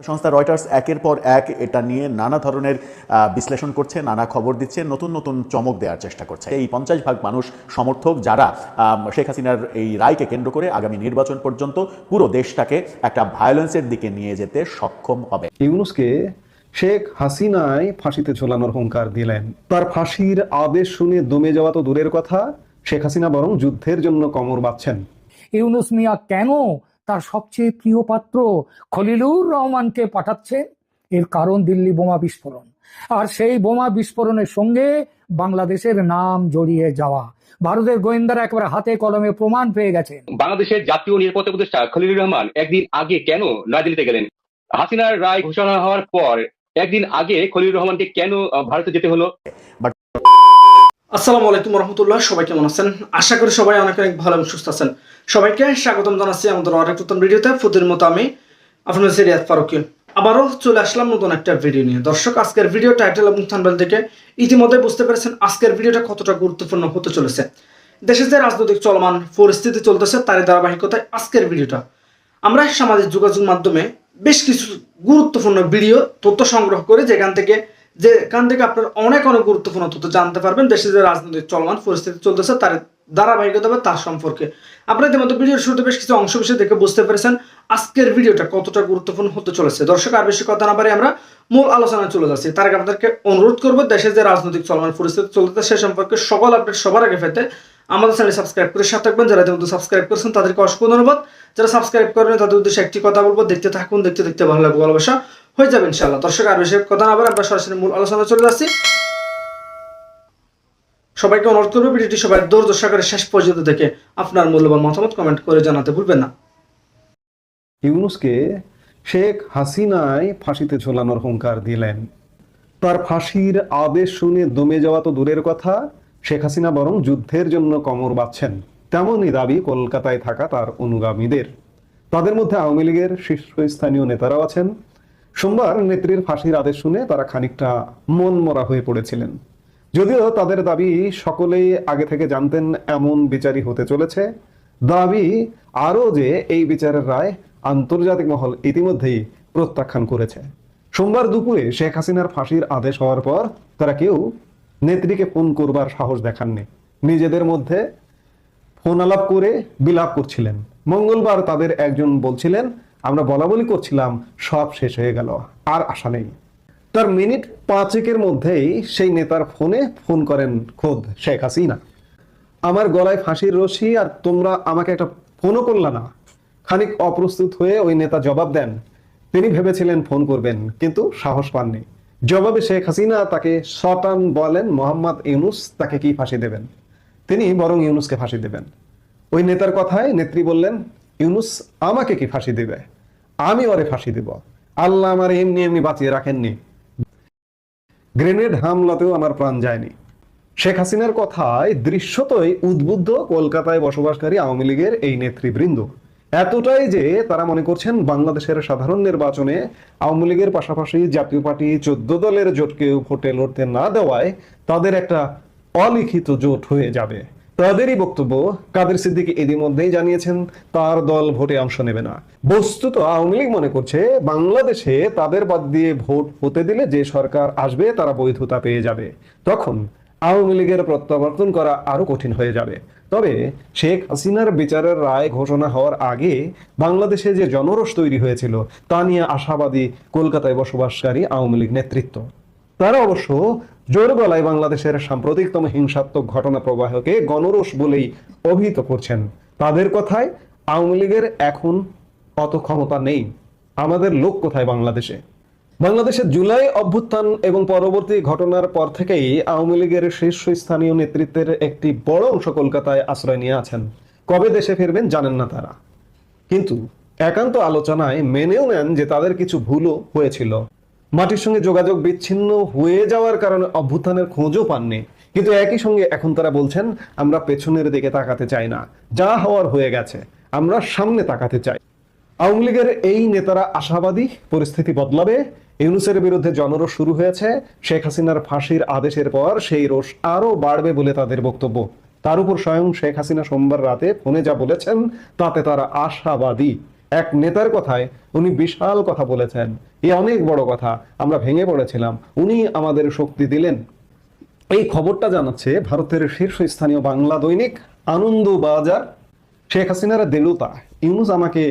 সংস্থা রয়টার্স একের পর এক এটা নিয়ে নানা ধরনের আহ, বিশ্লেষণ করছে নানা খবর দিচ্ছে নতুন নতুন চমক দেওয়ার চেষ্টা করছে। এই পঞ্চাশ ভাগ মানুষ সমর্থক যারা শেখ হাসিনার এই রায়কে কেন্দ্র করে আগামী নির্বাচন পর্যন্ত পুরো দেশটাকে একটা ভায়োলেন্সের দিকে নিয়ে যেতে সক্ষম হবে। ইউনুসকে শেখ হাসিনায় ফাঁসিতে ঝোলানোর হুঙ্কার দিলেন। তার ফাঁসির আদেশ শুনে দমে যাওয়া তো দূরের কথা শেখ হাসিনা বরং যুদ্ধের জন্য কমর বাঁধছেন। ইউনুস মিয়া কেন তার সবচেয়ে প্রিয় পাত্র খলিলুর রহমানকে পাঠাচ্ছে। এর কারণ দিল্লি বোমা বিস্ফোরণ। আর সেই বোমা বিস্ফোরণের সঙ্গে বাংলাদেশের নাম জড়িয়ে যাওয়া। ভারতের গোয়েন্দারা একেবারে হাতে কলমে প্রমাণ পেয়ে গেছে বাংলাদেশের জাতীয় নিরাপত্তা উপদেষ্টা খলিলুর রহমান একদিন আগে কেন নয়াদিল্লিতে গেলেন? হাসিনার রায় ঘোষণা হওয়ার পর একদিন আগে খলিলুর রহমানকে কেন ভারতে যেতে হলো? আসসালামু আলাইকুম রহমতুল্লাহ, সবাই কেমন আছেন? আশা করি সবাই অনেক অনেক ভালো এবং সুস্থ আছেন। সবাইকে স্বাগতম জানাচ্ছি আমাদের আরেক নতুন ভিডিওতে। ফুদের মতো আমি আপনার সিরিয়াত ফারুকি। আবারও চলে আসলাম নতুন একটা ভিডিও নিয়ে। দর্শক, আজকের ভিডিও টাইটেল এবং থানবেল থেকে ইতিমধ্যে বুঝতে পেরেছেন আজকের ভিডিওটা কতটা গুরুত্বপূর্ণ হতে চলেছে। দেশের যে রাজনৈতিক চলমান পরিস্থিতি চলতেছে, তারই ধারাবাহিকতায় আজকের ভিডিওটা। আমরা সামাজিক যোগাযোগ মাধ্যমে বেশ কিছু গুরুত্বপূর্ণ ভিডিও, তথ্য সংগ্রহ করে যেখান থেকে যেখান থেকে আপনার অনেক অনেক গুরুত্বপূর্ণ তথ্য জানতে পারবেন। দেশে যে রাজনৈতিক চলমান পরিস্থিতি চলতেছে, তার ধারাবাহিকতা বা তার সম্পর্কে। আপনারা ইতিমধ্যে ভিডিওর শুরুতে বেশ কিছু অংশ বিষয় দেখে বুঝতে পেরেছেন আজকের ভিডিওটা কতটা গুরুত্বপূর্ণ হতে চলেছে। দর্শক, আর বেশি কথা না পারে আমরা মূল আলোচনায় চলে যাচ্ছি। তার আগে আপনাদেরকে অনুরোধ করব, দেশে যে রাজনৈতিক চলমান পরিস্থিতি চলতেছে, সে সম্পর্কে সকল আপডেট সবার আগে পেতে আমাদের চ্যানেল সাবস্ক্রাইব করে সাথে থাকবেন। যারা ইতিমধ্যে সাবস্ক্রাইব করেছেন, তাদেরকে অসংখ্য ধন্যবাদ। যারা সাবস্ক্রাইব করেন তাদের উদ্দেশ্যে একটি কথা বলব, দেখতে থাকুন, দেখতে দেখতে ভালো লাগবে ভালোবাসা। হয়ে যাবে ইনশাআল্লাহ। দর্শক, আর বেশি কথা না বলে আমরা সরাসরি মূল আলোচনা চলে যাচ্ছি। সবাইকে অনুরোধ করব ভিডিওটি সবাই দৌড় সহকারে শেষ পর্যন্ত দেখে আপনার মূল্যবান মতামত কমেন্ট করে জানাতে ভুলবেন না। ইউনুসকে শেখ হাসিনায় ফাঁসিতে ঝোলানোর হুঙ্কার দিলেন। তার ফাঁসির আদেশ শুনে দমে যাওয়া তো দূরের কথা, শেখ হাসিনা বরং যুদ্ধের জন্য কমর বাঁধছেন। তেমনই দাবি কলকাতায় থাকা তার অনুগামীদের। তাদের মধ্যে আওয়ামী লীগের শীর্ষস্থানীয় নেতারাও আছেন। সোমবার নেত্রীর ফাঁসির আদেশ শুনে তারা খানিকটা মন মরা হয়ে পড়েছিলেন। যদিও তাদের দাবি সকলেই আগে থেকে জানতেন এমন বিচারই হতে চলেছে, দাবি আরও যে এই বিচারের রায় আন্তর্জাতিক মহল ইতিমধ্যেই প্রত্যাখ্যান করেছে। সোমবার দুপুরে শেখ হাসিনার ফাঁসির আদেশ হওয়ার পর তারা কেউ নেত্রীকে ফোন করবার সাহস দেখাননি। নিজেদের মধ্যে ফোন আলাপ করে বিলাপ করছিলেন। মঙ্গলবার তাদের একজন বলছিলেন আমরা বলা বলি করছিলাম, সব শেষ হয়ে গেল, আর আশা নেই। তার মিনিট পাঁচেকের মধ্যেই সেই নেতার ফোনে ফোন করেন খোদ শেখ হাসিনা। আমার গলায় ফাঁসির রশি আর তোমরা আমাকে একটা ফোনও করলা না। খানিক অপ্রস্তুত হয়ে ওই নেতা জবাব দেন, তিনি ভেবেছিলেন ফোন করবেন, কিন্তু সাহস পাননি। জবাবে শেখ হাসিনা তাকে শটান বলেন, মোহাম্মদ ইউনুস তাকে কি ফাঁসি দেবেন? তিনি বরং ইউনুসকে ফাঁসি দেবেন। ওই নেতার কথায় নেত্রী বললেন ইউনুস আমাকে কি ফাঁসি দেবে? আমি ওরে ফাঁসি দেব। আল্লাহ আমার এমনি এমনি বাঁচিয়ে রাখেননি। গ্রেনেড হামলাতেও আমার প্রাণ যায়নি। শেখ হাসিনার কথায় দৃশ্যতই উদ্বুদ্ধ কলকাতায় বসবাসকারী আওয়ামী লীগের এই নেতৃবৃন্দ। এতটাই যে তারা মনে করছেন বাংলাদেশের সাধারণ নির্বাচনে আওয়ামী লীগের পাশাপাশি জাতীয় পার্টি চোদ্দ দলের জোটকেও ভোটে লড়তে না দেওয়ায় তাদের একটা অলিখিত জোট হয়ে যাবে। তাদেরই বক্তব্য কাদের সিদ্দিকি ইতিমধ্যেই জানিয়েছেন, তার দল ভোটে অংশ নেবে না। বস্তুত আওয়ামী লীগ মনে করছে, বাংলাদেশে তাদের বাদ দিয়ে ভোট হতে দিলে যে সরকার আসবে, তারা বৈধতা পেয়ে যাবে। তখন আওয়ামী লীগের প্রত্যাবর্তন করা আরও কঠিন হয়ে যাবে। তবে শেখ হাসিনার বিচারের রায় ঘোষণা হওয়ার আগে বাংলাদেশে যে জনরস তৈরি হয়েছিল, তা নিয়ে আশাবাদী কলকাতায় বসবাসকারী আওয়ামী লীগ নেতৃত্ব। তারা অবশ্য জোর গলায় বাংলাদেশের সাম্প্রতিকতম হিংসাত্মক ঘটনা প্রবাহকে গণরোষ বলেই অভিহিত করছেন। তাদের কথায় আওয়ামী লীগের এখন অত ক্ষমতা নেই। আমাদের লোক কোথায় বাংলাদেশে? বাংলাদেশের জুলাই অভ্যুত্থান এবং পরবর্তী ঘটনার পর থেকেই আওয়ামী লীগের শীর্ষস্থানীয় নেতৃত্বের একটি বড় অংশ কলকাতায় আশ্রয় নিয়ে আছেন। কবে দেশে ফিরবেন জানেন না তারা। কিন্তু একান্ত আলোচনায় মেনেও নেন যে তাদের কিছু ভুলও হয়েছিল। মাটির সঙ্গে যোগাযোগ বিচ্ছিন্ন হয়ে যাওয়ার কারণে অভ্যুত্থানের খোঁজও পাননি। কিন্তু একই সঙ্গে এখন তারা বলছেন, আমরা পেছনের দিকে তাকাতে চাই না। যা হওয়ার হয়ে গেছে, আমরা সামনে তাকাতে চাই। আওয়ামী লীগের এই নেতারা আশাবাদী, পরিস্থিতি বদলাবে। ইউনুসের বিরুদ্ধে জনরোষ শুরু হয়েছে। শেখ হাসিনার ফাঁসির আদেশের পর সেই রোষ আরও বাড়বে বলে তাদের বক্তব্য। তার উপর স্বয়ং শেখ হাসিনা সোমবার রাতে ফোনে যা বলেছেন, তাতে তারা আশাবাদী। এক নেতার কথায় উনি বিশাল কথা বলেছেন। এ অনেক বড় কথা, আমরা ভেঙে পড়েছিলাম। উনি আমাদের শক্তি দিলেন। এই খবরটা জানাচ্ছে ভারতের শীর্ষস্থানীয় বাংলা দৈনিক আনন্দ বাজার শেখ হাসিনার দেলুতা, ইউনুস আমাকে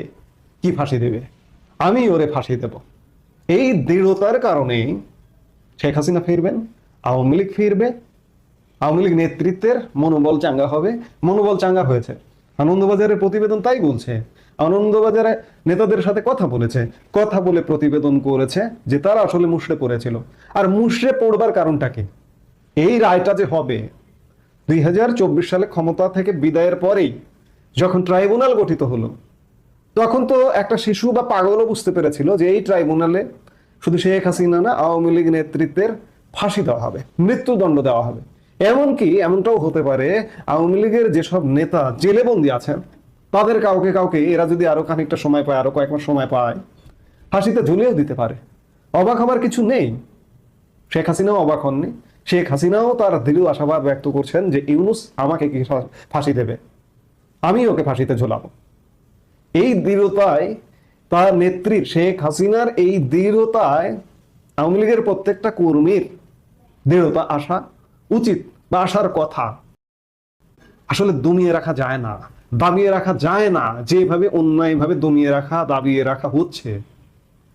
কি ফাঁসি দেবে? আমি ওরে ফাঁসি দেব। এই দৃঢ়তার কারণেই শেখ হাসিনা ফিরবেন, আওয়ামী লীগ ফিরবে, আওয়ামী লীগ নেতৃত্বের মনোবল চাঙ্গা হবে। মনোবল চাঙ্গা হয়েছে। আনন্দবাজারের প্রতিবেদন তাই বলছে। আনন্দবাজারে নেতাদের সাথে কথা বলেছে। কথা বলে প্রতিবেদন করেছে যে তারা আসলে মুষড়ে পড়েছিল। আর মুষড়ে পড়বার কারণটা কি? এই রায়টা যে হবে, দুই হাজার চব্বিশ সালে ক্ষমতা থেকে বিদায়ের পরেই যখন ট্রাইব্যুনাল গঠিত হলো, তখন তো একটা শিশু বা পাগলও বুঝতে পেরেছিল যে এই ট্রাইব্যুনালে শুধু শেখ হাসিনা না, আওয়ামী লীগ নেতৃত্বের ফাঁসি দেওয়া হবে, মৃত্যুদণ্ড দেওয়া হবে। এমনকি এমনটাও হতে পারে, আওয়ামী লীগের যেসব নেতা জেলে বন্দি আছেন, তাদের কাউকে কাউকে এরা যদি আরও খানিকটা সময় পায়, আরও কয়েক মাস সময় পায় ফাঁসিতে ঝুলিয়েও দিতে পারে। অবাক হবার কিছু নেই। শেখ হাসিনাও অবাক হননি। শেখ হাসিনাও তার দৃঢ় আশাবাদ ব্যক্ত করছেন যে ইউনুস আমাকে কি ফাঁসি দেবে? আমি ওকে ফাঁসিতে ঝোলাবো। এই দৃঢ়তায় তার নেত্রী শেখ হাসিনার এই দৃঢ়তায় আওয়ামী লীগের প্রত্যেকটা কর্মীর দৃঢ়তা আসা উচিত বা আসার কথা। আসলে দমিয়ে রাখা যায় না দাবিয়ে রাখা যায় না যেভাবে অন্যায়ভাবে দমিয়ে রাখা, দাবিয়ে রাখা হচ্ছে।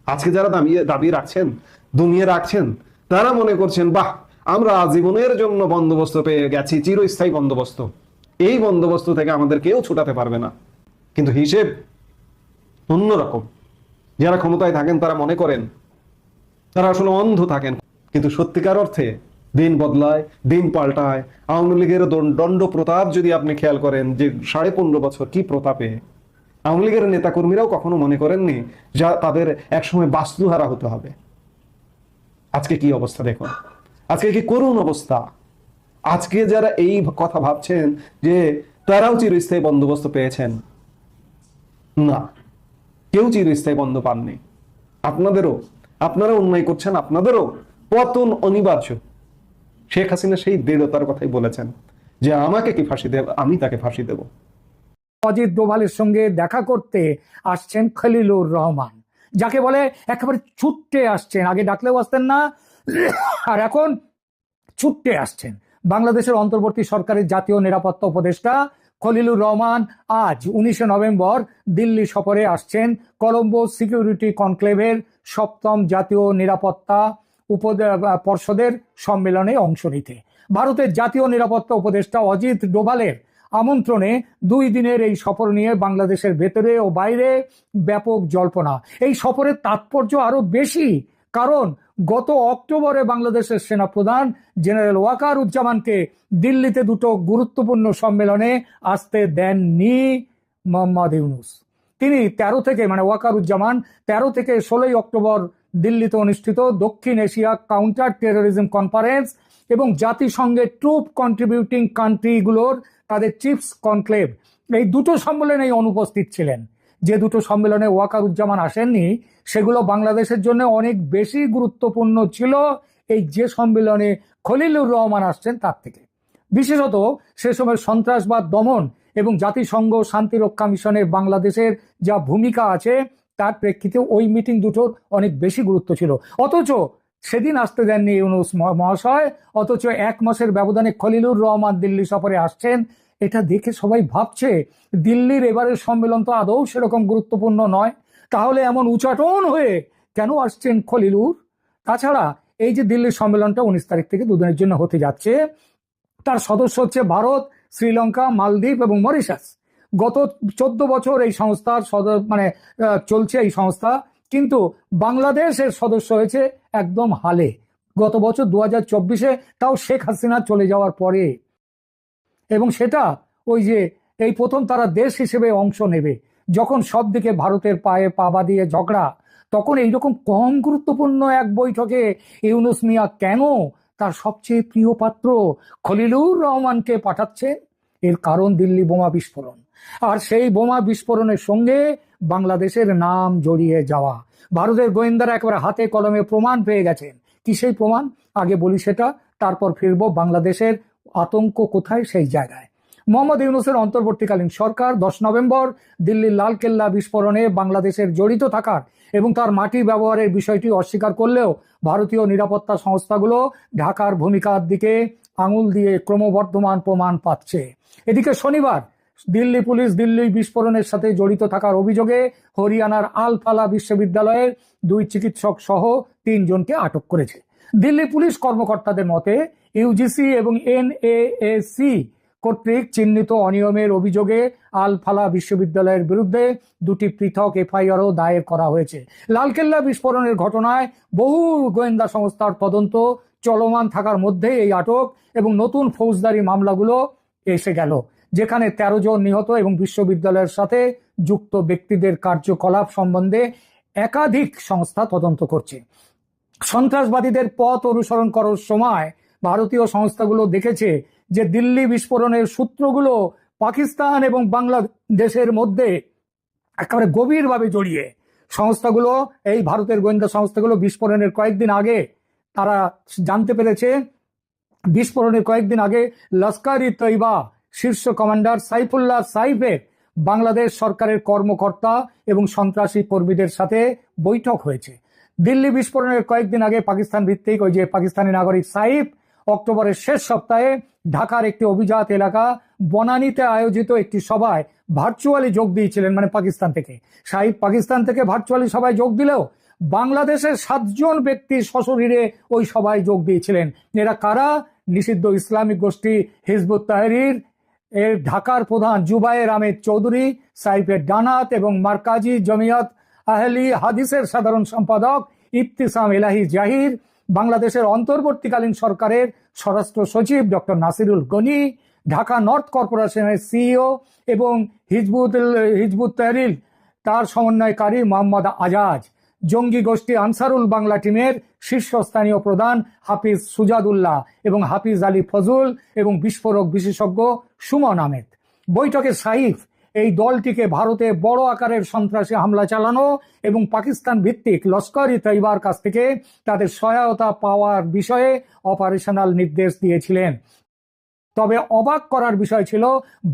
আজকে যারা দাবিয়ে দাবিয়ে রাখছেন, দমিয়ে রাখছেন, তারা মনে করছেন, বাহ, আমরা আজীবনের জন্য বন্দোবস্ত পেয়ে গেছি, চিরস্থায়ী বন্দোবস্ত। এই বন্দোবস্ত থেকে আমাদের কেউ ছুটাতে পারবে না। কিন্তু হিসেব অন্যরকম। যারা ক্ষমতায় থাকেন, তারা মনে করেন, তারা আসলে অন্ধ থাকেন। কিন্তু সত্যিকার অর্থে দিন বদলায়, দিন পাল্টায়। আওয়ামী লীগের দণ্ড প্রতাপ যদি আপনি খেয়াল করেন যে সাড়ে পনেরো বছর কি প্রতাপে? আওয়ামী লীগের নেতাকর্মীরাও কখনো মনে করেননি যা তাদের একসময় বাস্তুহারা হতে হবে। আজকে কি অবস্থা দেখুন? আজকে কি করুণ অবস্থা? আজকে যারা এই কথা ভাবছেন যে তারাও চিরস্থায়ী বন্দোবস্ত পেয়েছেন। না, কেউ চিরস্থায়ী বন্ধ পাননি। আপনাদেরও, আপনারা অন্যায় করছেন আপনাদেরও। পতন অনিবার্য। শেখ হাসিনা সেই দৃঢ়তার কথাই বলেছেন যে আমাকে কি ফাঁসি দেব, আমি তাকে ফাঁসি দেব। অজিত ডোভালের সঙ্গে দেখা করতে আসছেন খলিলুর রহমান। যাকে বলে একেবারে ছুট্টে আসছেন। আগে ডাকলেও আসতেন না, আর এখন ছুট্টে আসছেন। বাংলাদেশের অন্তর্বর্তী সরকারের জাতীয় নিরাপত্তা উপদেষ্টা খলিলুর রহমান আজ উনিশে নভেম্বর দিল্লি সফরে আসছেন কলম্বো সিকিউরিটি কনক্লেভের সপ্তম জাতীয় নিরাপত্তা উপদে পর্ষদের সম্মেলনে অংশ নিতে। ভারতের জাতীয় নিরাপত্তা উপদেষ্টা অজিত ডোভালের আমন্ত্রণে দুই দিনের এই সফর নিয়ে বাংলাদেশের ভেতরে ও বাইরে ব্যাপক জল্পনা। এই সফরের তাৎপর্য আরও বেশি, কারণ গত অক্টোবরে বাংলাদেশের সেনাপ্রধান জেনারেল ওয়াকার উজ্জামানকে দিল্লিতে দুটো গুরুত্বপূর্ণ সম্মেলনে আসতে দেননি মোহাম্মদ ইউনুস। তিনি তেরো থেকে মানে ওয়াকারুজ্জামান তেরো থেকে ষোলোই অক্টোবর দিল্লিতে অনুষ্ঠিত দক্ষিণ এশিয়া কাউন্টার টেরোরিজম কনফারেন্স এবং জাতিসংঘের ট্রুপ কন্ট্রিবিউটিং কান্ট্রিগুলোর তাদের চিফস কনক্লেভ এই দুটো সম্মেলনেই অনুপস্থিত ছিলেন। যে দুটো সম্মেলনে ওয়াকারুজ্জামান আসেননি, সেগুলো বাংলাদেশের জন্য অনেক বেশি গুরুত্বপূর্ণ ছিল এই যে সম্মেলনে খলিলুর রহমান আসছেন তার থেকে। বিশেষত সে সময় সন্ত্রাসবাদ দমন এবং জাতিসংঘ শান্তিরক্ষা মিশনের বাংলাদেশের যা ভূমিকা আছে তার প্রেক্ষিতে ওই মিটিং দুটোর অনেক বেশি গুরুত্ব ছিল। অথচ সেদিন আসতে দেননি ইউনুস মহ- মহাশয়, অথচ এক মাসের ব্যবধানে খলিলুর রহমান দিল্লি সফরে আসছেন। এটা দেখে সবাই ভাবছে, দিল্লির এবারের সম্মেলন তো আদৌ সেরকম গুরুত্বপূর্ণ নয়। তাহলে এমন উচাটন হয়ে কেন আসছেন খলিলুর? তাছাড়া এই যে দিল্লির সম্মেলনটা উনিশ তারিখ থেকে দুদিনের জন্য হতে যাচ্ছে, তার সদস্য হচ্ছে ভারত, শ্রীলঙ্কা, মালদ্বীপ এবং মরিশাস। গত চোদ্দ বছর এই সংস্থার মানে চলছে এই সংস্থা, কিন্তু বাংলাদেশের সদস্য হয়েছে একদম হালে। গত বছর দু হাজার চব্বিশে তাও শেখ হাসিনা চলে যাওয়ার পরে। এবং সেটা ওই যে, এই প্রথম তারা দেশ হিসেবে অংশ নেবে। যখন সব দিকে ভারতের পায়ে পাবা দিয়ে ঝগড়া, তখন এইরকম কম গুরুত্বপূর্ণ এক বৈঠকে ইউনুস মিয়া কেন তার সবচেয়ে প্রিয় পাত্র খলিলুর রহমানকে পাঠাচ্ছেন? এর কারণ দিল্লি বোমা বিস্ফোরণ। আর সেই বোমা বিস্ফোরণের সঙ্গে বাংলাদেশের নাম জড়িয়ে যাওয়া। ভারতের গোয়েন্দারা একেবারে হাতে কলমে প্রমাণ পেয়ে গেছেন। কি সেই প্রমাণ? আগে বলি সেটা, তারপর ফিরবো বাংলাদেশের আতঙ্ক কোথায় সেই জায়গায়। মোহাম্মদ ইউনুসের অন্তর্বর্তীকালীন সরকার, দশ নভেম্বর, দিল্লির লালকেল্লা বিস্ফোরণে বাংলাদেশের জড়িত থাকার এবং তার মাটি ব্যবহারের বিষয়টি অস্বীকার করলেও ভারতীয় নিরাপত্তা সংস্থাগুলো ঢাকার ভূমিকার দিকে আঙুল দিয়ে ক্রমবর্ধমান প্রমাণ পাচ্ছে। এদিকে শনিবার দিল্লি পুলিশ দিল্লি বিস্ফোরণের সাথে জড়িত থাকার অভিযোগে হরিয়ানার আলফালা বিশ্ববিদ্যালয়ের দুই চিকিৎসক সহ তিনজনকে আটক করেছে। দিল্লি পুলিশ কর্মকর্তাদের মতে ইউজিসি এবং এনএএসি কর্তৃক চিহ্নিত অনিয়মের অভিযোগে আলফালা বিশ্ববিদ্যালয়ের বিরুদ্ধে দুটি পৃথক এফআইআরও দায়ের করা হয়েছে। লালকেল্লা বিস্ফোরণের ঘটনায় বহু গোয়েন্দা সংস্থার তদন্ত চলমান থাকার মধ্যে এই আটক এবং নতুন ফৌজদারি মামলাগুলো এসে গেল। যেখানে তেরো জন নিহত এবং বিশ্ববিদ্যালয়ের সাথে যুক্ত ব্যক্তিদের কার্যকলাপ সম্বন্ধে একাধিক সংস্থা তদন্ত করছে। সন্ত্রাসবাদীদের পথ অনুসরণ করার সময় ভারতীয় সংস্থাগুলো দেখেছে যে দিল্লি বিস্ফোরণের সূত্রগুলো পাকিস্তান এবং বাংলাদেশের মধ্যে একেবারে গভীরভাবে জড়িয়ে। সংস্থাগুলো, এই ভারতের গোয়েন্দা সংস্থাগুলো বিস্ফোরণের কয়েকদিন আগে তারা জানতে পেরেছে, বিস্ফোরণের কয়েকদিন আগে লস্কর ই তৈবা শীর্ষ কমান্ডার সাইফুল্লাহ সাইফের বাংলাদেশ সরকারের কর্মকর্তা এবং সন্ত্রাসী কর্মীদের সাথে বৈঠক হয়েছে। দিল্লি বিস্ফোরণের কয়েকদিন আগে পাকিস্তান ভিত্তিক ওই যে পাকিস্তানি নাগরিক সাইফ অক্টোবরের শেষ সপ্তাহে ঢাকার একটি অভিজাত এলাকা বনানীতে আয়োজিত একটি সভায় ভার্চুয়ালি যোগ দিয়েছিলেন মানে পাকিস্তান থেকে। সাইফ পাকিস্তান থেকে ভার্চুয়ালি সভায় যোগ দিলেও বাংলাদেশের সাতজন ব্যক্তি সশরীরে ওই সভায় যোগ দিয়েছিলেন। এরা কারা? নিষিদ্ধ ইসলামিক গোষ্ঠী হিজবুত তাহরির এর ঢাকার প্রধান জুবায়ের আহমেদ চৌধুরী, সাইফের ডানাত এবং মার্কাজি জমিয়ত আহলি হাদিসের সাধারণ সম্পাদক ইফতিসাম এলাহি জাহির, বাংলাদেশের অন্তর্বর্তীকালীন সরকারের স্বরাষ্ট্র সচিব ডক্টর নাসিরুল গনি, ঢাকা নর্থ কর্পোরেশনের সিইও এবং হিজবুত হিজবুত তাহরিল, তার সমন্বয়কারী মোহাম্মদ আজাজ। জঙ্গি গোষ্ঠী আনসারুল বাংলা টিমের শীর্ষস্থানীয় প্রধান হাফিজ সুজাদুল্লাহ এবং হাফিজ আলী ফজল এবং বিস্ফোরক বিশেষজ্ঞ সুমন আহমেদ। বৈঠকে সাইফ, এই দলটিকে ভারতে বড় আকারের সন্ত্রাসী হামলা চালানো এবং পাকিস্তান ভিত্তিক লস্কর ই তৈবার কাছ থেকে তাদের সহায়তা পাওয়ার বিষয়ে অপারেশনাল নির্দেশ দিয়েছিলেন। তবে অবাক করার বিষয় ছিল,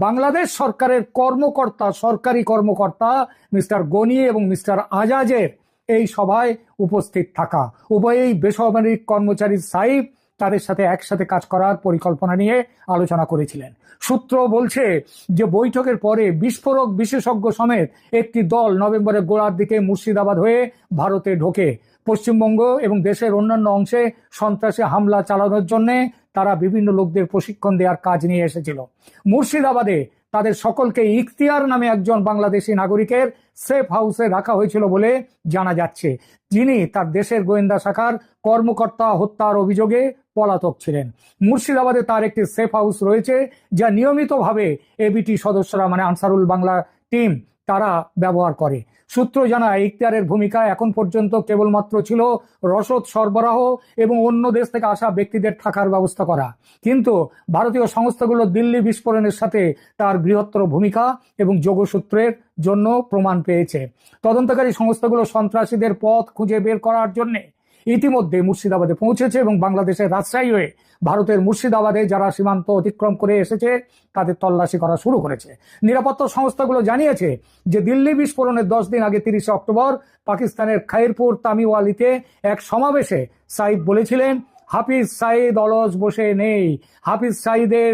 বাংলাদেশ সরকারের কর্মকর্তা সরকারি কর্মকর্তা মিস্টার গনি এবং মিস্টার আজাজের এই সভায় উপস্থিত থাকা। উভয়েই বেসামরিক কর্মচারী সাইফ তাদের সাথে একসাথে কাজ করার পরিকল্পনা নিয়ে আলোচনা করেছিলেন। সূত্র বলছে যে বৈঠকের পরে বিস্ফোরক বিশেষজ্ঞ সমেত একটি দল নভেম্বরের গোড়ার দিকে মুর্শিদাবাদ হয়ে ভারতে ঢোকে। পশ্চিমবঙ্গ এবং দেশের অন্যান্য অংশে সন্ত্রাসী হামলা চালানোর জন্য তারা বিভিন্ন লোকদের প্রশিক্ষণ দেওয়ার কাজ নিয়ে এসেছিল। মুর্শিদাবাদে তাদের সকলকে ইখতিয়ার নামে একজন বাংলাদেশি নাগরিকের সেফ হাউসে রাখা হয়েছিল বলে জানা যাচ্ছে। যিনি তার দেশের গোয়েন্দা শাখার কর্মকর্তা হত্যার অভিযোগে পলাতক ছিলেন। মুর্শিদাবাদে তার একটি সেফ হাউস রয়েছে যা নিয়মিতভাবে এবিটি সদস্যরা মানে আনসারুল বাংলা টিম, তারা ব্যবহার করে। সূত্র জানায়, ইখতিয়ারের ভূমিকা এখন পর্যন্ত কেবলমাত্র ছিল রসদ সরবরাহ এবং অন্য দেশ থেকে আসা ব্যক্তিদের থাকার ব্যবস্থা করা। কিন্তু ভারতীয় সংস্থাগুলো দিল্লি বিস্ফোরণের সাথে তার বৃহত্তর ভূমিকা এবং যোগসূত্রের জন্য প্রমাণ পেয়েছে। তদন্তকারী সংস্থাগুলো সন্ত্রাসীদের পথ খুঁজে বের করার জন্য ইতিমধ্যে মুর্শিদাবাদে পৌঁছেছে এবং বাংলাদেশের রাজশাহী হয়ে ভারতের মুর্শিদাবাদে যারা সীমান্ত অতিক্রম করে এসেছে, তাদের তল্লাশি করা শুরু করেছে। নিরাপত্তা সংস্থাগুলো জানিয়েছে যে দিল্লি বিস্ফোরণের দশ দিন আগে তিরিশে অক্টোবর পাকিস্তানের খাইরপুর তামিওয়ালিতে এক সমাবেশে সাইফ বলেছিলেন হাফিজ সাইদ অলস বসে নেই। হাফিজ সাইদের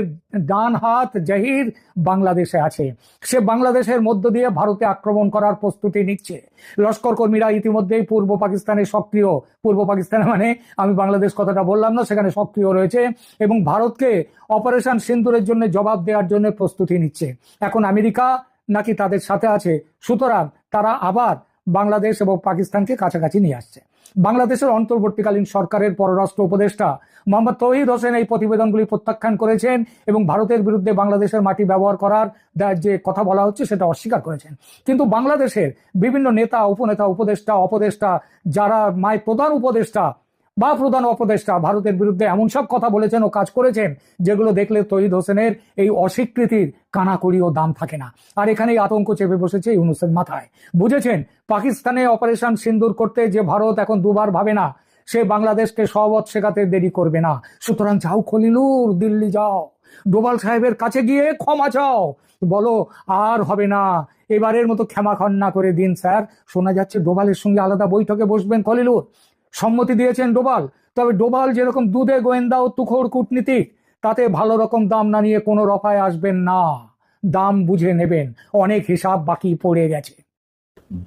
ডান হাত জাহির বাংলাদেশে আছে। সে বাংলাদেশের মধ্য দিয়ে ভারতে আক্রমণ করার প্রস্তুতি নিচ্ছে। লস্কর কর্মীরা ইতিমধ্যেই পূর্ব পাকিস্তানে সক্রিয়। পূর্ব পাকিস্তানে মানে আমি বাংলাদেশ কথাটা বললাম না, সেখানে সক্রিয় রয়েছে এবং ভারতকে অপারেশন সিন্দুরের জন্য জবাব দেওয়ার জন্য প্রস্তুতি নিচ্ছে। এখন আমেরিকা নাকি তাদের সাথে আছে? সুতরাং তারা আবার বাংলাদেশ এবং পাকিস্তানকে কাছাকাছি নিয়ে আসছে। বাংলাদেশের অন্তর্বর্তীকালীন সরকারের পররাষ্ট্র উপদেষ্টা মোহাম্মদ তৌহিদ হোসেন এই প্রতিবেদনগুলি প্রত্যাখ্যান করেছেন এবং ভারতের বিরুদ্ধে বাংলাদেশের মাটি ব্যবহার করার যে কথা বলা হচ্ছে সেটা অস্বীকার করেছেন। কিন্তু বাংলাদেশের বিভিন্ন নেতা, উপনেতা, উপদেষ্টা, অপদেষ্টা, যারা মায় প্রধান উপদেষ্টা বা প্রধান উপদেষ্টা ভারতের বিরুদ্ধে এমন সব কথা বলেছেন ও কাজ করেছেন, যেগুলো দেখলে তহিদ হোসেনের এই অস্বীকৃতির কানাকড়ি ও দাম থাকে না। আর এখানেই আতঙ্ক চেপে বসেছে ইউনুসের মাথায়। বুঝেছেন, পাকিস্তানে অপারেশন সিন্দুর করতে যে ভারত এখন দুবার ভাবে না, সে বাংলাদেশকে সবত শেখাতে দেরি করবে না। সুতরাং যাও খলিলুর, দিল্লি যাও। ডোবাল সাহেবের কাছে গিয়ে ক্ষমা চাও। বলো, আর হবে না। এবারের মতো ক্ষমা খন্না করে দিন, স্যার। শোনা যাচ্ছে ডোবালের সঙ্গে আলাদা বৈঠকে বসবেন কলিলুর সম্মতি দিয়েছেন ডোবাল। তবে ডোবাল যেরকম দুধে গোয়েন্দা ও তুখোর কূটনীতিক তাতে ভালো রকম দাম না নিয়ে কোনো রফায় আসবেন না। দাম বুঝে নেবেন, অনেক হিসাব বাকি পড়ে গেছে।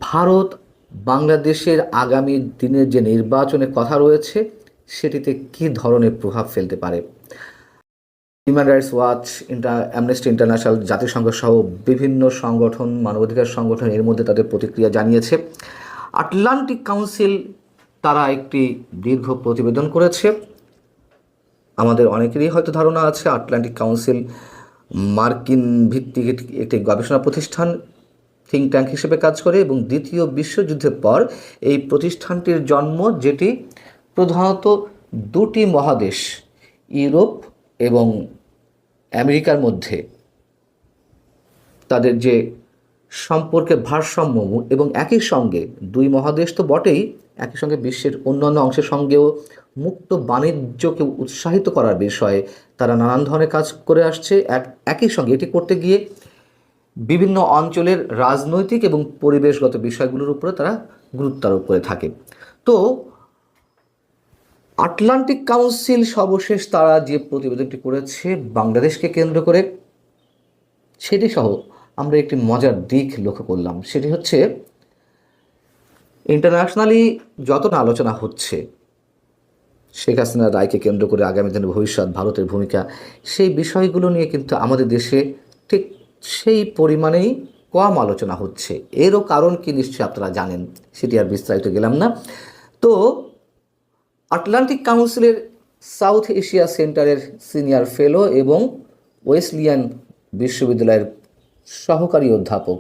ভারত বাংলাদেশের আগামী দিনের যে নির্বাচনের কথা রয়েছে, সেটিতে কি ধরনের প্রভাব ফেলতে পারে? Human Rights Watch Inter Amnesty International জাতিসংঘ সহ বিভিন্ন সংগঠন, মানবাধিকার সংগঠন এর মধ্যে তাদের প্রতিক্রিয়া জানিয়েছে। আটলান্টিক কাউন্সিল তারা একটি দীর্ঘ প্রতিবেদন করেছে। আমাদের অনেকেরই হয়তো ধারণা আছে, আটলান্টিক কাউন্সিল মার্কিন ভিত্তিক একটি- গবেষণা প্রতিষ্ঠান থিঙ্ক ট্যাঙ্ক হিসেবে কাজ করে এবং দ্বিতীয় বিশ্বযুদ্ধের পর এই প্রতিষ্ঠানটির জন্ম, যেটি প্রধানত দুটি মহাদেশ, ইউরোপ এবং আমেরিকার মধ্যে। তাদের যে সম্পর্কে ভারসাম্য এবং একই সঙ্গে দুই মহাদেশ তো বটেই, একই সঙ্গে বিশ্বের অন্যান্য অংশের সঙ্গেও মুক্ত বাণিজ্যকে উৎসাহিত করার বিষয়ে তারা নানান ধরনের কাজ করে আসছে। এক, একই সঙ্গে এটি করতে গিয়ে বিভিন্ন অঞ্চলের রাজনৈতিক এবং পরিবেশগত বিষয়গুলোর উপরে তারা গুরুত্ব আরোপ করে থাকে। তো আটলান্টিক কাউন্সিল সর্বশেষ তারা যে প্রতিবেদনটি করেছে বাংলাদেশকে কেন্দ্র করে, সেটি সহ আমরা একটি মজার দিক লক্ষ্য করলাম, সেটি হচ্ছে ইন্টারন্যাশনালি যত না আলোচনা হচ্ছে, শেখ হাসিনার রায়কে কেন্দ্র করে আগামী দিনের ভবিষ্যৎ, ভারতের ভূমিকা, সেই বিষয়গুলো নিয়ে কিন্তু আমাদের দেশে ঠিক সেই পরিমাণেই কম আলোচনা হচ্ছে। এরও কারণ কি নিশ্চয়ই আপনারা জানেন, সেটি আর বিস্তারিত গেলাম না। তো আটলান্টিক কাউন্সিলের সাউথ এশিয়া সেন্টারের সিনিয়র ফেলো এবং ওয়েসলিয়ান বিশ্ববিদ্যালয়ের সহকারী অধ্যাপক।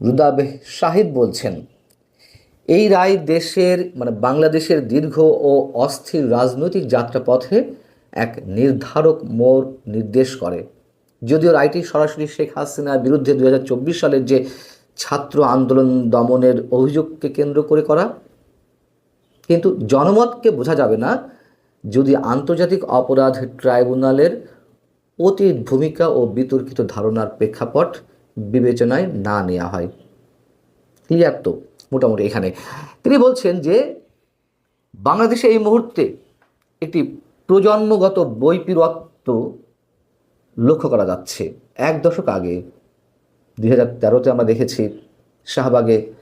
রুদাবেহ শাহিদ বলছেন, এই রায় দেশের মানে বাংলাদেশের দীর্ঘ ও অস্থির রাজনৈতিক যাত্রাপথে এক নির্ধারক মোড় নির্দেশ করে। যদিও রায়টি সরাসরি শেখ হাসিনার বিরুদ্ধে দুই হাজার চব্বিশ সালের যে ছাত্র আন্দোলন দমনের অভিযোগকে কেন্দ্র করে করা, কিন্তু জনমতকে বোঝা যাবে না যদি আন্তর্জাতিক অপরাধ ট্রাইব্যুনালের অতীত ভূমিকা ও বিতর্কিত ধারণার প্রেক্ষাপট বিবেচনায় না নেওয়া হয়। ক্লিয়ার তো মোটামুটি এখানে। তিনি বলছেন যে, বাংলাদেশে এই মুহূর্তে একটি প্রজন্মগত বৈপিরত্ব লক্ষ্য করা যাচ্ছে। এক দশক আগে, দুই হাজার তেরোতে আমরা দেখেছি শাহবাগে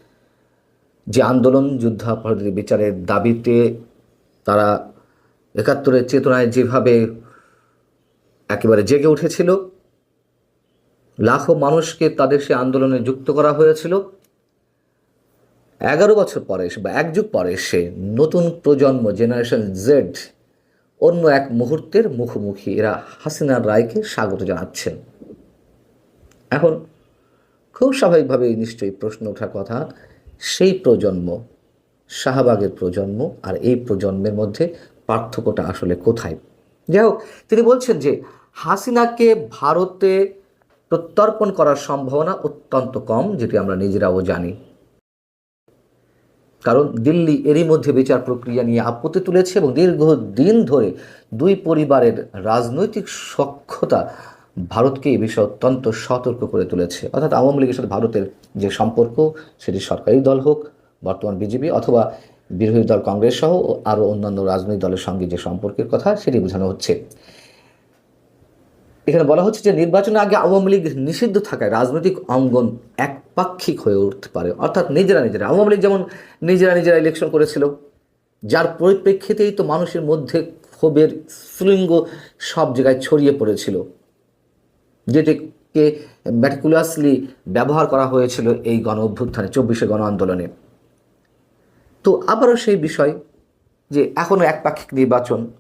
যে আন্দোলন যুদ্ধাপরাধীর বিচারের দাবিতে তারা একাত্তরের চেতনায় যেভাবে একেবারে জেগে উঠেছিল। লাখো মানুষকে তাদের সে আন্দোলনে যুক্ত করা হয়েছিল। এগারো বছর পরে এসে বা এক যুগ পরে এসে নতুন প্রজন্ম জেনারেশন জেড অন্য এক মুহূর্তের মুখোমুখি এরা হাসিনার রায়কে স্বাগত জানাচ্ছেন। এখন খুব স্বাভাবিকভাবে নিশ্চয়ই প্রশ্ন ওঠার কথা, সেই প্রজন্ম, শাহবাগের প্রজন্ম আর এই প্রজন্মের মধ্যে পার্থক্যটা আসলে কোথায়? যাই হোক, তিনি বলছেন যে হাসিনাকে ভারতে প্রত্যর্পণ করার সম্ভাবনা অত্যন্ত কম, যেটি আমরা নিজেরাও জানি। কারণ দিল্লি এরই মধ্যে বিচার প্রক্রিয়া নিয়ে আপত্তি তুলেছে এবং দীর্ঘদিন ধরে দুই পরিবারের রাজনৈতিক সক্ষতা ভারতকে এই বিষয়ে অত্যন্ত সতর্ক করে তুলেছে। অর্থাৎ আওয়ামী লীগের সাথে ভারতের যে সম্পর্ক, সেটি সরকারি দল হোক, বর্তমান বিজেপি অথবা বিরোধী দল কংগ্রেস সহ আরও অন্যান্য রাজনৈতিক দলের সঙ্গে যে সম্পর্কের কথা সেটি বোঝানো হচ্ছে। এখানে বলা হচ্ছে যে নির্বাচনের আগে আওয়ামী লীগ নিষিদ্ধ থাকায় রাজনৈতিক অঙ্গন একপাক্ষিক হয়ে উঠতে পারে। অর্থাৎ নিজেরা নিজেরা। আওয়ামী লীগ যেমন নিজেরা নিজেরা ইলেকশন করেছিল, যার পরিপ্রেক্ষিতেই তো মানুষের মধ্যে ক্ষোভের স্ফুলিঙ্গ সব জায়গায় ছড়িয়ে পড়েছিল। যেটিকে ম্যাটিকুলাসলি ব্যবহার করা হয়েছিল এই গণ অভ্যুত্থানে চব্বিশে গণ আন্দোলনে তো আবারও সেই বিষয় যে এখনও একপাক্ষিক নির্বাচন,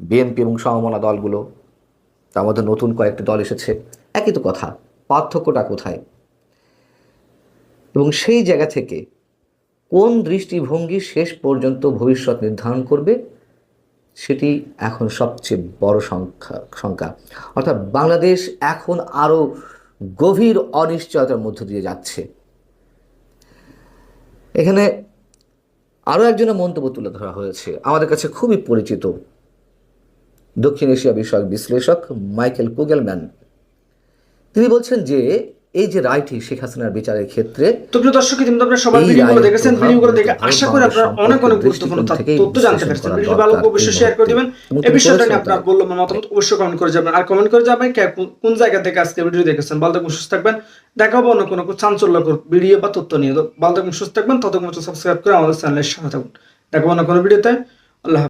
বিএনপি এবং সমমনা দলগুলো, তার মধ্যে নতুন কয়েকটি দল এসেছে, একই তো কথা, পার্থক্যটা কোথায়? এবং সেই জায়গা থেকে কোন দৃষ্টিভঙ্গি শেষ পর্যন্ত ভবিষ্যৎ নির্ধারণ করবে, সেটি এখন সবচেয়ে বড় সংখ্যা সংখ্যা। অর্থাৎ বাংলাদেশ এখন আরও গভীর অনিশ্চয়তার মধ্য দিয়ে যাচ্ছে। এখানে আরও একজনের মন্তব্য তুলে ধরা হয়েছে। আমাদের কাছে খুবই পরিচিত দক্ষিণ এশিয়া বিষয়ক বিশ্লেষক মাইকেল কুগেলম্যান। তিনি বলছেন যে এই যে রায়টি শেখ হাসিনার বিচারের ক্ষেত্রে তো প্রিয় দর্শক ইতিমধ্যে আপনারা সবার ভিডিওগুলো দেখেছেন ভিডিওগুলো দেখে আশা করি আপনারা অনেক অনেক গুরুত্বপূর্ণ তথ্য জানতে পারছেন। করা ভিডিওটি ভালো অবশ্যই শেয়ার করে দিবেন। এই বিষয়টা নিয়ে আপনার তারা- বলল মতামত অবশ্যই কমেন্ট করে যাবেন। আর কমেন্ট করে যাবেন কোন- জায়গা থেকে আজকে ভিডিও দেখেছেন? ভালো থাকবেন সুস্থ থাকবেন। দেখাবো অন্য কোনো চাঞ্চল্যকর ভিডিও বা তথ্য নিয়ে। ভালো থাকবেন সুস্থ থাকবেন। ততক্ষণ সাবস্ক্রাইব করে আমাদের চ্যানেলের সাথে থাকুন। দেখাবো অন্য কোনো ভিডিওতে আল্লাহ।